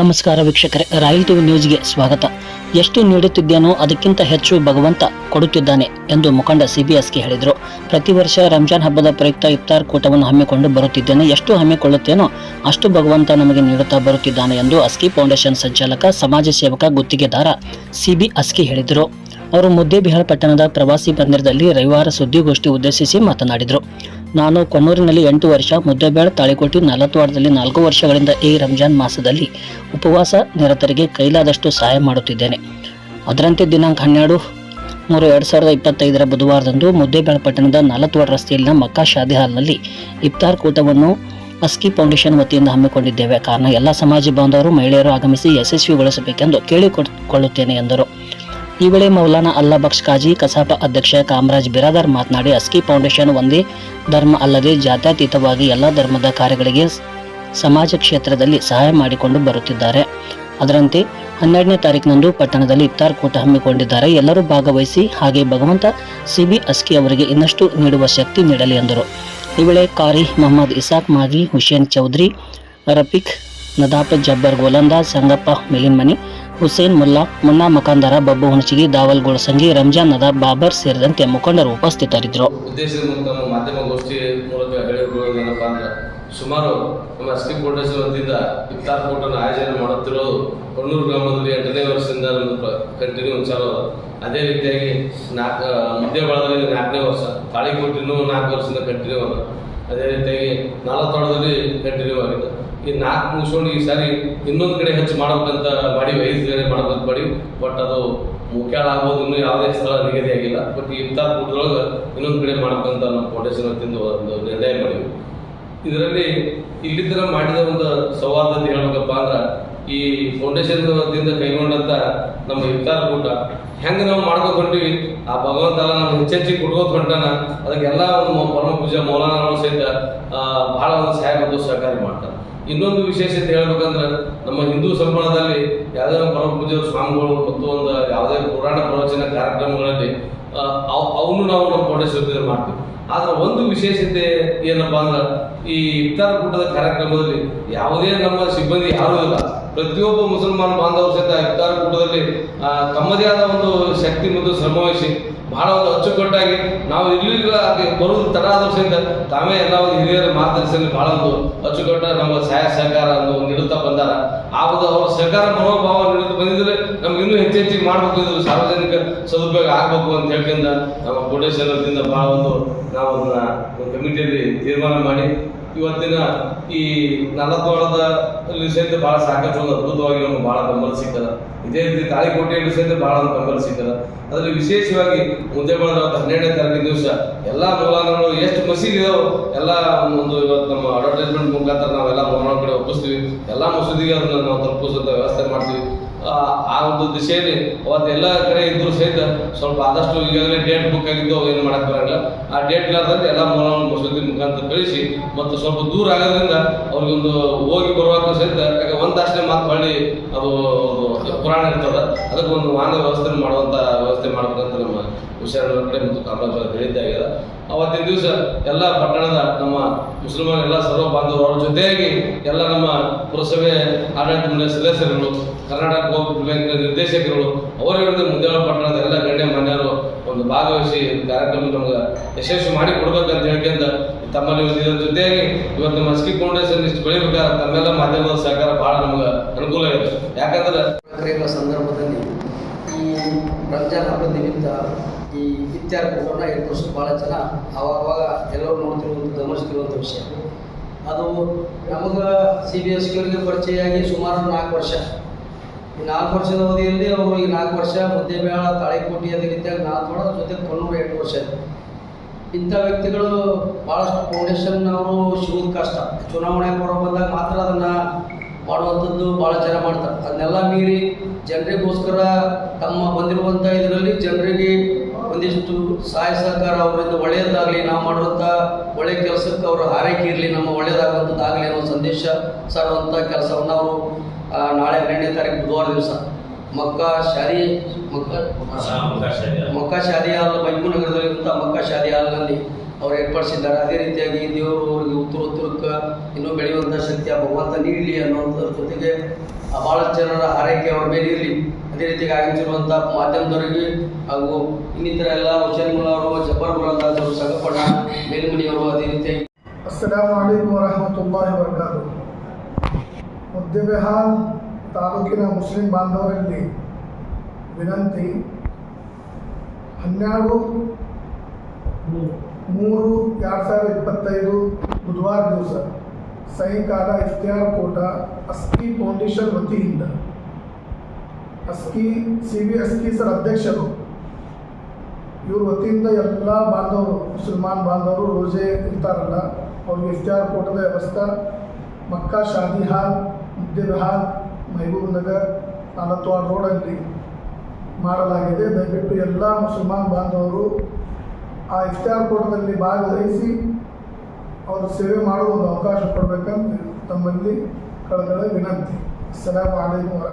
ನಮಸ್ಕಾರ ವೀಕ್ಷಕರೇ, royal TV ನ್ಯೂಸ್ಗೆ ಸ್ವಾಗತ. ಎಷ್ಟು ನೀಡುತ್ತಿದ್ದೇನೋ ಅದಕ್ಕಿಂತ ಹೆಚ್ಚು ಭಗವಂತ ಕೊಡುತ್ತಿದ್ದಾನೆ ಎಂದು ಮುಖಂಡ ಸಿಬಿಎಸ್ಗೆ ಹೇಳಿದರು. ಪ್ರತಿ ವರ್ಷ ರಂಜಾನ್ ಹಬ್ಬದ ಪ್ರಯುಕ್ತ ಇಫ್ತಾರ್ ಕೂಟವನ್ನು ಹಮ್ಮಿಕೊಂಡು ಬರುತ್ತಿದ್ದೇನೆ. ಎಷ್ಟು ಹಮ್ಮಿಕೊಳ್ಳುತ್ತೇನೋ ಅಷ್ಟು ಭಗವಂತ ನಮಗೆ ನೀಡುತ್ತಾ ಬರುತ್ತಿದ್ದಾನೆ ಎಂದು ಅಸ್ಕಿ ಫೌಂಡೇಶನ್ ಸಂಚಾಲಕ, ಸಮಾಜ ಸೇವಕ, ಗುತ್ತಿಗೆದಾರ ಸಿಬಿ ಅಸ್ಕಿ ಹೇಳಿದರು. ಅವರು ಮುದ್ದೇಬಿಹಾಳ ಪಟ್ಟಣದ ಪ್ರವಾಸಿ ಮಂದಿರದಲ್ಲಿ ರವಿವಾರ ಸುದ್ದಿಗೋಷ್ಠಿ ಉದ್ದೇಶಿಸಿ ಮಾತನಾಡಿದರು. ನಾನು ಕೊಮೂರಿನಲ್ಲಿ ಎಂಟು ವರ್ಷ, ಮುದ್ದೇಬೇಳ, ತಾಳಿಕೋಟಿ ನಾಲ್ಕವಾಡದಲ್ಲಿ ನಾಲ್ಕು ವರ್ಷಗಳಿಂದ ಈ ರಂಜಾನ್ ಮಾಸದಲ್ಲಿ ಉಪವಾಸ ನಿರತರಿಗೆ ಕೈಲಾದಷ್ಟು ಸಹಾಯ ಮಾಡುತ್ತಿದ್ದೇನೆ. ಅದರಂತೆ ದಿನಾಂಕ ಹನ್ನೆರಡು ಮೂರು ಎರಡು ಸಾವಿರದ ಇಪ್ಪತ್ತೈದರ ಬುಧವಾರದಂದು ಮುದ್ದೇಬೇಳ ಪಟ್ಟಣದ ನಲತ್ವಾಡ ರಸ್ತೆಯಲ್ಲಿನ ಮಕ್ಕಾ ಶಾದಿ ಹಾಲ್ನಲ್ಲಿ ಇಫ್ತಾರ್ ಕೂಟವನ್ನು ಅಸ್ಕಿ ಫೌಂಡೇಶನ್ ವತಿಯಿಂದ ಹಮ್ಮಿಕೊಂಡಿದ್ದೇವೆ. ಕಾರಣ ಎಲ್ಲ ಸಮಾಜ ಬಾಂಧವರು, ಮಹಿಳೆಯರು ಆಗಮಿಸಿ ಯಶಸ್ವಿಗೊಳಿಸಬೇಕೆಂದು ಕೇಳಿಕೊಳ್ಳುತ್ತೇನೆ ಎಂದರು. ಈ ವೇಳೆ ಮೌಲಾನಾ ಅಲ್ಲಾ ಬಕ್ಷ್ ಕಾಜಿ, ಕಸಾಪ ಅಧ್ಯಕ್ಷ ಕಾಮರಾಜ್ ಬಿರಾದಾರ್ ಮಾತನಾಡಿ, ಅಸ್ಕಿ ಫೌಂಡೇಶನ್ ಒಂದೇ ಧರ್ಮ ಅಲ್ಲದೆ ಜಾತ್ಯತೀತವಾಗಿ ಎಲ್ಲ ಧರ್ಮದ ಕಾರ್ಯಗಳಿಗೆ ಸಮಾಜ ಕ್ಷೇತ್ರದಲ್ಲಿ ಸಹಾಯ ಮಾಡಿಕೊಂಡು ಬರುತ್ತಿದ್ದಾರೆ. ಅದರಂತೆ ಹನ್ನೆರಡನೇ ತಾರೀಕಿನಂದು ಪಟ್ಟಣದಲ್ಲಿ ಇಫ್ತಾರ್ ಕೂಟ ಹಮ್ಮಿಕೊಂಡಿದ್ದಾರೆ. ಎಲ್ಲರೂ ಭಾಗವಹಿಸಿ ಹಾಗೆ ಭಗವಂತ ಸಿಬಿ ಅಸ್ಕಿ ಅವರಿಗೆ ಇನ್ನಷ್ಟು ನೀಡುವ ಶಕ್ತಿ ನೀಡಲಿ ಎಂದರು. ಈ ವೇಳೆ ಕಾರಿ ಮೊಹಮ್ಮದ್ ಇಸಾಕ್ ಮಾಗಿ ಹುಸೇನ್ ಚೌಧರಿ, ರಫೀಕ್ ನದಾಪ ಜಬ್ಬರ್ ಗೋಲಂದಾಜ್, ಸಂಗಪ್ಪ ಮೆಲಿನ್ಮನಿ ಹುಸೇನ್ ಮುಲ್ಲಾ, ಮುನ್ನಾ ಮಕಾಂದಾರ ಬಬ್ಬು ಹುಣಚಿಗಿ ದಾವಲ್ ಗುಳಸಂಗಿ ರಂಜಾನ್ ಅದ ಬಾಬರ್ ಸೇರಿದಂತೆ ಮುಖಂಡರು ಉಪಸ್ಥಿತರಿದ್ದರು. ಉದ್ದೇಶದ ಮೂಲಕ ಮಾಧ್ಯಮಗೋಷ್ಠಿ ಮೂಲಕ ಹೇಳಿಕೊಳ್ಳೋದೇನಪ್ಪ ಅಂದ್ರೆ, ಸುಮಾರು ನಮ್ಮ ಎಸ್ ಟಿ ಫೌಂಡೇಶನ್ ವತಿಯಿಂದ ಇಫ್ತಾರ್ ಆಯೋಜನೆ ಮಾಡುತ್ತಿರೋದು ಕೊಣ್ಣೂರು ಗ್ರಾಮದಲ್ಲಿ ಎಂಟನೇ ವರ್ಷದಿಂದ ನಮ್ಮದು ಕಂಟಿನ್ಯೂ ಚಾಲು ಅದೇ ರೀತಿಯಾಗಿ ನಾಲ್ಕು ಮುದ್ದೇಬಾಳದಲ್ಲಿ ನಾಲ್ಕನೇ ವರ್ಷ ತಾಳಿಕೋಟಿನೂ ನಾಲ್ಕು ವರ್ಷದಿಂದ ಕಂಟಿನ್ಯೂ ಅದ ಅದೇ ರೀತಿಯಾಗಿ ನಾಲ್ಕವಾಡದಲ್ಲಿ ಕಂಟಿನ್ಯೂ ಆಗಿದೆ. ಈ ನಾಲ್ಕು ಮುಗಿಸ್ಕೊಂಡು ಈ ಸಾರಿ ಇನ್ನೊಂದು ಕಡೆ ಹೆಚ್ಚು ಮಾಡಬೇಕಂತ ಮಾಡಿ ಐದು ಕಡೆ ಮಾಡ್ಬೇಕಂತ ಮಾಡಿ. ಬಟ್ ಅದು ಮುಖ್ಯಾಳ ಆಗ್ಬೋದು ಇನ್ನೂ ಯಾವುದೇ ಸ್ಥಳ ನಿಗದಿ ಆಗಿಲ್ಲ. ಬಟ್ ಇಫ್ತಾರ್ ಕೂಟದೊಳಗೆ ಇನ್ನೊಂದು ಕಡೆ ಮಾಡ್ಬೇಕಂತ ನಮ್ಮ ಫೌಂಡೇಶನ್ ಒಂದು ನಿರ್ಣಯ ಮಾಡಿದ್ವಿ ಇದರಲ್ಲಿ ಇಲ್ಲಿದ್ದರ ಮಾಡಿದ ಒಂದು ಸಂವಾದತೆ ಹೇಳ್ಬೇಕಪ್ಪ ಅಂದ್ರೆ, ಈ ಫೌಂಡೇಶನ್ ವತಿಯಿಂದ ಕೈಗೊಂಡಂತ ನಮ್ಮ ಇಫ್ತಾರ್ ಕೂಟ, ಹೆಂಗೆ ನಾವು ಮಾಡ್ಕೋತ ಆ ಭಗವಂತ ನಮ್ಮ ಹೆಚ್ಚೆಚ್ಚಿಗೆ ಕೊಟ್ಕೋತ ಹೊಂಟಾನ, ಅದಕ್ಕೆಲ್ಲ ಒಂದು ಪರಮ ಪೂಜಾ ಮೌಲಾನ ಸಹಿತ ಭಾಳ ಒಂದು ಸಹಾಯ ಮತ್ತು ಸಹಕಾರಿ ಮಾಡ್ತಾರೆ. ಇನ್ನೊಂದು ವಿಶೇಷತೆ ಹೇಳ್ಬೇಕಂದ್ರೆ, ನಮ್ಮ ಹಿಂದೂ ಸಂಪ್ರದಾಯದಲ್ಲಿ ಯಾವುದೇ ಪರಮ ಪೂಜಾ ಸ್ವಾಮಿಗಳು ಮತ್ತು ಒಂದು ಯಾವುದೇ ಪುರಾಣ ಪ್ರವಚನ ಕಾರ್ಯಕ್ರಮಗಳಲ್ಲಿ ಅವನು ನಾವು ನಮ್ಮ ಫೌಂಡೇಶನ್ ಮಾಡ್ತೀವಿ. ಆದ್ರೆ ಒಂದು ವಿಶೇಷತೆ ಏನಪ್ಪಾ ಅಂದ್ರೆ, ಈ ಇಫ್ತಾರ್ ಕೂಟದ ಕಾರ್ಯಕ್ರಮದಲ್ಲಿ ಯಾವುದೇ ನಮ್ಮ ಸಿಬ್ಬಂದಿ ಯಾರೂ ಇಲ್ಲ. ಪ್ರತಿಯೊಬ್ಬ ಮುಸಲ್ಮಾನ ಬಾಂಧವರು ಸಹಿತ ಇಫ್ತಾರ್ ಕೂಟದಲ್ಲಿ ತಮ್ಮದೇ ಆದ ಒಂದು ಶಕ್ತಿ ಮತ್ತು ಶ್ರಮವಹಿಸಿ ಬಹಳ ಒಂದು ಅಚ್ಚುಕಟ್ಟಾಗಿ ನಾವು ಇಲ್ಲಿಲ್ಲ ಬರುವುದು ತಡ ಆದರೂ ಸಹಿತ ತಾವೇ ಎಲ್ಲ ಒಂದು ಹಿರಿಯರ ಮಾರ್ಗದರ್ಶನ ಬಹಳ ಒಂದು ಅಚ್ಚುಕಟ್ಟ ನಮ್ಮ ಸಹಾಯ ಸಹಕಾರ ಒಂದು ನೀಡುತ್ತಾ ಬಂದಾರ. ಆ ಒಂದು ಅವರ ಸಹಕಾರ ಮನೋಭಾವ ನೀಡುತ್ತಾ ಬಂದಿದ್ರೆ ನಮ್ಗೆ ಇನ್ನೂ ಹೆಚ್ಚು ಮಾಡ್ಬೇಕು, ಇದು ಸಾರ್ವಜನಿಕ ಸದುಪಯೋಗ ಆಗ್ಬೇಕು ಅಂತ ಹೇಳ್ಕೊಂಡು ನಮ್ಮ ಕೋಟೇಶ್ವರದಿಂದ ಬಹಳ ಒಂದು ನಾವು ಅದನ್ನ ಕಮಿಟಿಯಲ್ಲಿ ತೀರ್ಮಾನ ಮಾಡಿ ಇವತ್ತಿನ ಈ ಅಲ್ಲಿ ಸಹಿತ ಬಹಳ ಸಾಕಷ್ಟು ಒಂದು ಅದ್ಭುತವಾಗಿ ನಮ್ಗೆ ಬಹಳ ಬೆಂಬಲ ಸಿಗ್ತದ. ಇದೇ ರೀತಿ ತಾಳಿಕೋಟೆಯ ಸಹಿತ ಬಹಳ ಒಂದು ಬೆಂಬಲ ಸಿಗ್ತದ. ಅದರಲ್ಲಿ ವಿಶೇಷವಾಗಿ ಮುದ್ದೆಬಳದ ಹನ್ನೆರಡನೇ ತಾರೀಕಿನ ದಿವಸ ಎಲ್ಲ ಮೌಲಾನಗಳು ಎಷ್ಟು ಮಸೀದಿ ಎಲ್ಲ ಒಂದು ಇವತ್ತು ನಮ್ಮ ಅಡ್ವರ್ಟೈಸ್ಮೆಂಟ್ ಮುಖಾಂತರ ನಾವೆಲ್ಲ ಮೌಲಾನ ಕಡೆ ಒಪ್ಪಿಸ್ತೀವಿ. ಎಲ್ಲ ಮಸೂದಿಗೆ ಅದನ್ನ ನಾವು ತಲುಪಿಸುವಂತ ವ್ಯವಸ್ಥೆ ಮಾಡ್ತೀವಿ. ಆ ಒಂದು ದಿಶೆಯಲ್ಲಿ ಅವತ್ತು ಎಲ್ಲ ಕಡೆ ಇದ್ರು ಸಹಿತ ಸ್ವಲ್ಪ ಆದಷ್ಟು ಈಗಾಗಲೇ ಡೇಟ್ ಬುಕ್ ಆಗಿದ್ದು ಏನು ಮಾಡಕ್ ಬರಲ್ಲ. ಆ ಡೇಟ್ ಇಲ್ಲದಂತೆ ಎಲ್ಲ ಮೂಲವನ್ನು ಮಸೂದಿ ಮುಖಾಂತರ ಕಳಿಸಿ ಮತ್ತು ಸ್ವಲ್ಪ ದೂರ ಆಗೋದ್ರಿಂದ ಅವ್ರಿಗೊಂದು ಹೋಗಿ ಬರುವಾಗ ಸಹಿತ ಯಾಕೆ ಒಂದಷ್ಟೇ ಮಾತು ಮಾಡಿ ಅದು ಪುರಾಣ ಇರ್ತದೆ. ಅದಕ್ಕೆ ಒಂದು ವಾಹನ ವ್ಯವಸ್ಥೆ ಮಾಡುವಂಥ ವ್ಯವಸ್ಥೆ ಮಾಡ್ಬೇಕಂತ ನಮ್ಮ ಹುಷಾರ ಕಡೆ ಮತ್ತು ಕಾಮರಾಜ್ ಹೇಳಿದ್ದಾಗಿದೆ ಅವತ್ತಿನ ದಿವಸ ಎಲ್ಲ ಪಟ್ಟಣದ ನಮ್ಮ ಮುಸಲ್ಮಾನ ಎಲ್ಲ ಸರ್ವ ಬಾಂಧವರು, ಅವ್ರ ಜೊತೆಯಾಗಿ ಎಲ್ಲ ನಮ್ಮ ಪುರಸಭೆ ಆಡಳಿತ ಮಂಡಳಿ ಸದಸ್ಯರುಗಳು, ಕರ್ನಾಟಕ ಬ್ಯಾಂಕ್ನ ನಿರ್ದೇಶಕರುಗಳು ಅವರಿಗೆ ಮುಂದಿನ ಪಟ್ಟಣದ ಎಲ್ಲ ಗಣ್ಯ ಮಾನ್ಯರು ಒಂದು ಭಾಗವಹಿಸಿ ಕಾರ್ಯಕ್ರಮ ನಮ್ಗೆ ಯಶಸ್ವಿ ಮಾಡಿ ಕೊಡ್ಬೇಕಂತ ಹೇಳ್ಕೊಂಡ ತಮ್ಮಲ್ಲಿ ಇದರ ಜೊತೆಯಾಗಿ ಇವತ್ತು ನಮ್ಮ ಹಸ್ಕಿ ಫೌಂಡೇಶನ್ ಇಷ್ಟು ಬೆಳಿಬೇಕಾದ್ರೆ ತಮ್ಮೆಲ್ಲ ಮಾಧ್ಯಮದ ಸಹಕಾರ ಭಾಳ ನಮ್ಗೆ ಅನುಕೂಲ ಇದೆ ಯಾಕಂದ್ರೆ ಸಂದರ್ಭದಲ್ಲಿ ಈ ರಂಜಾನ್ ಹಬ್ಬದ ನಿಮಿತ್ತ ಈ ಇತ್ಯಾರ ಕೂಟನ ಎದುರಿಸೋದು ಭಾಳ ಜನ ಅವಾಗವಾಗ ಎಲ್ಲರೂ ನೋಡ್ತಿರುವಂಥ ಗಮನಿಸ್ತಿರುವಂಥ ವಿಷಯ. ಅದು ನಮಗೆ ಸಿ ಬಿ ಎಸ್ ಅವರಿಗೆ ಪರಿಚಯ ಆಗಿ ಸುಮಾರು ನಾಲ್ಕು ವರ್ಷ. ಈ ನಾಲ್ಕು ವರ್ಷದ ಅವಧಿಯಲ್ಲಿ ಅವರು ಈ ನಾಲ್ಕು ವರ್ಷ ಮುದ್ದೇಬೇಳ ತಾಳೆಕೋಟಿ ಅದೇ ರೀತಿಯಾಗಿ ನಾಲ್ಕು ವರ್ಷ ಜೊತೆ ತೊನ್ನೂರು ಎಂಟು ವರ್ಷ ಇಂಥ ವ್ಯಕ್ತಿಗಳು ಭಾಳಷ್ಟು ಫೌಂಡೇಶನ್ ಅವರು ಸಿಗೋದು ಕಷ್ಟ ಚುನಾವಣೆ ಬರೋ ಬಂದಾಗ ಮಾತ್ರ ಅದನ್ನು ಮಾಡುವಂಥದ್ದು ಭಾಳ ಜನ ಮಾಡ್ತಾರೆ. ಅದನ್ನೆಲ್ಲ ಮೀರಿ ಜನರಿಗೋಸ್ಕರ ತಮ್ಮ ಬಂದಿರುವಂಥ ಇದರಲ್ಲಿ ಜನರಿಗೆ ಒಂದಿಷ್ಟು ಸಹಾಯ ಸಹಕಾರ ಅವರಿಂದ ಒಳ್ಳೆಯದಾಗಲಿ ನಾವು ಮಾಡುವಂಥ ಒಳ್ಳೆಯ ಕೆಲಸಕ್ಕೆ ಅವರ ಹಾರೈಕೆ ಇರಲಿ ನಮ್ಮ ಒಳ್ಳೆಯದಾಗುವಂಥದ್ದಾಗಲಿ ಅನ್ನೋ ಸಂದೇಶ ಸಾರುವಂಥ ಕೆಲಸವನ್ನು ಅವರು ನಾಳೆ ಹನ್ನೆರಡನೇ ತಾರೀಕು ಬುಧವಾರ ದಿವಸ ಮಕ್ಕಾ ಶಾದಿ ಮಕ್ಕ ಮಕ್ಕಾ ಶಾದಿ ಹಾಲ್. ಮೈಮೂನಗರದಲ್ಲಿರುವಂಥ ಮಕ್ಕಾ ಶಾದಿ ಹಾಲ್ನಲ್ಲಿ ಅವ್ರು ಏರ್ಪಡಿಸಿದ್ದಾರೆ ಅದೇ ರೀತಿಯಾಗಿ ದೇವರು ಅವರಿಗೆ ಉತ್ತರ, ಉತ್ತರಕ್ಕೆ ಇನ್ನೂ ಬೆಳೆಯುವಂಥ ಶಕ್ತಿ, ಆ ಭಗವಂತ ನೀಡಲಿ ಅನ್ನೋದ್ರ ಜೊತೆಗೆ ಭಾಳಷ್ಟು ಜನರ ಆರೈಕೆ ಅವ್ರ ಮೇಲೆ ಇರಲಿ. ಅದೇ ರೀತಿಯಾಗಿ ಆಗಿರುವಂಥ ಮಾಧ್ಯಮದವರಿಗೆ ಹಾಗೂ ಇನ್ನಿತರ ಎಲ್ಲ ಹುಷೇನ್ ಅವರು ಜಬ್ಬರ್ ಗುಲಾಂದಾಜರು ಸಂಗಪಣ್ಣ ಮೇಲ್ಮನಿಯವರು ಅದೇ ರೀತಿಯಾಗಿ. ಅಸ್ಸಲಾಮು ಅಲೈಕುಮ್ ವರಹಮತುಲ್ಲಾಹಿ ಮುದ್ದೆಬೆಹಾಲ್ ತಾಲೂಕಿನ ಮುಸ್ಲಿಂ ಬಾಂಧವರಲ್ಲಿ ವಿನಂತಿ, ಹನ್ನೆರಡು ಮೂರು ಎರಡು ಸಾವಿರದ ಇಪ್ಪತ್ತೈದು ಬುಧವಾರ ದಿವಸ ಸಾಯಂಕಾಲ ಇಫ್ತಿಯಾರ್ ಕೋಟ ಅಸ್ಕಿ ಫೌಂಡೇಶನ್ ವತಿಯಿಂದ. Aski C B Aski sir ಅಧ್ಯಕ್ಷರು, ಇವ್ರ ವತಿಯಿಂದ ಎಲ್ಲ ಬಾಂಧವರು, ಮುಸಲ್ಮಾನ್ ಬಾಂಧವರು ರೋಜೆ ಇರ್ತಾರಲ್ಲ, ಅವ್ರಿಗೆ ಇಫ್ತಿಯಾರ್ ಕೋಟದ ವ್ಯವಸ್ಥೆ, ಮಕ್ಕಾ ಶಾದಿ ಹಾಲ್ ಮುದ್ದೆ ಹಾಲ್, ಮಹಬೂಬ್ ನಗರ್ ನಾಲತ್ವಾಡ್ ರೋಡಲ್ಲಿ ಮಾಡಲಾಗಿದೆ. ದಯವಿಟ್ಟು ಎಲ್ಲ ಮುಸಲ್ಮಾನ್ ಬಾಂಧವರು ಆ ಇಫ್ತಾರ್ ಕೂಟದಲ್ಲಿ ಭಾಗವಹಿಸಿ ಅವರು ಸೇವೆ ಮಾಡುವ ಒಂದು ಅವಕಾಶ ಕೊಡಬೇಕಂತ ತಮ್ಮಲ್ಲಿ ಕಳೆದ ವಿನಂತಿ. ವರ